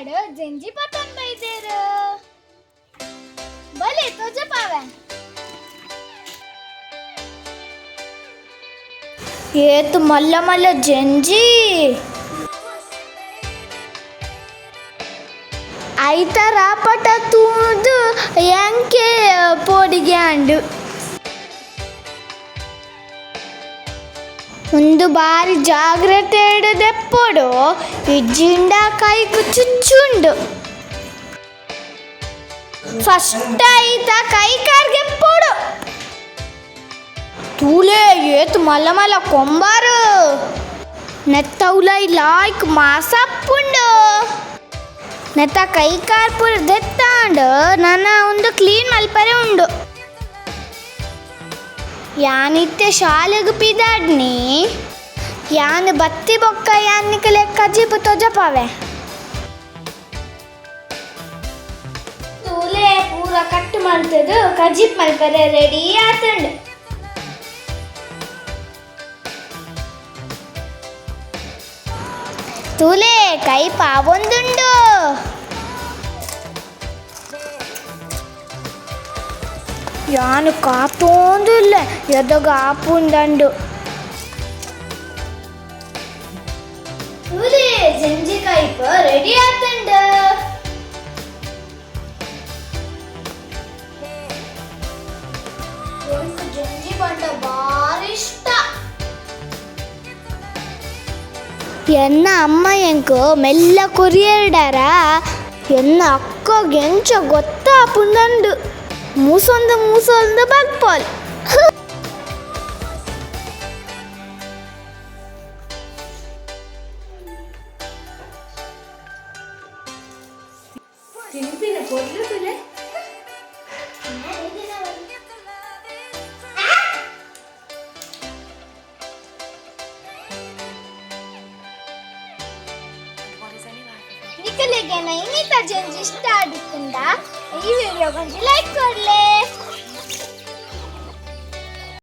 ಕಾಡು ಜಂಜಿ ಪತನ್ ಬೈದೇರು ಬಲೆ ತೋಜ ಪಾವೆ. ಏತು ಮಲ್ಲ ಮಲ್ಲ ಜಂಜಿ. ಐತರ ಪಟ ತೂದು ಎಂಕೆ ಪೋಡಿಗೆ ಅಂಡು. ಒಂದು ಬಾರಿ ಜಾಗ್ರತೆ ಹಿಡಿದೆಪ್ಪೋಡು ಇಜ್ಜಿಂಡ ಕೈ ಚುಚ್ಚುಂಡು. ಫಸ್ಟ್ ಐತ ಕೈ ಕಾರ್ಗೆ ಪೋಡು. ತೂಲೆ ಏತ್ ಮಲ್ಲ ಮಲ್ಲ ಕೊಂಬಾರು. ನೆತ್ತೌಲೈ ಲಾಯ್ಕ್ ಮಾಸಪ್ಪುಂಡು ನೆತ್ತ ಕೈ ಕಾರ್ ಪುರ ದೆತ್ತಾಂಡು ನನ್ನ ಒಂದು ಕ್ಲೀನ್ ಮಲ್ಪರೆ ಉಂಡು. ಯಾನಿತ್ತೆ ಶಾಲೆಗೆ ಪಿದಾಡ್ನಿ ಯಾನ್ ಬತ್ತಿ ಬೊಕ್ಕ ಯಾನಿಕ ಲೆಕ್ಕ ಜಿಪು ತೊಜಪಾವೆ. ತೂಲೆ ಪೂರ ಕಟ್ ಮಾಡ್ತದು ಕಜಿಪ್ ಮಲ್ಪರೆ ರೆಡಿ ಆತಂಡ್. ತೂಲೆ ಕೈ ಪಾವೊಂದುಂಡು ಯಾನು ಕಾತೋಂದಿಲ್ಲ ಎದಗ ಆಪುಂದಂಡು ತೂಲೆ ಜಂಜಿ ಕೈಪ ರೆಡಿ ಆತಂಡು ಜಂಜಿ ಬಂಡ ಬಾರಿ ಇಷ್ಟ ಎನ್ನ ಅಮ್ಮ ಎಂಕು ಮೆಲ್ಲ ಕುರಿಯರ್ಡಾರ ಎನ್ನ ಅಕ್ಕ ಗೆಂಚ Musonda musonda bak Pol. Nikole gene ini terjun di stadion video को लाइक कर ले।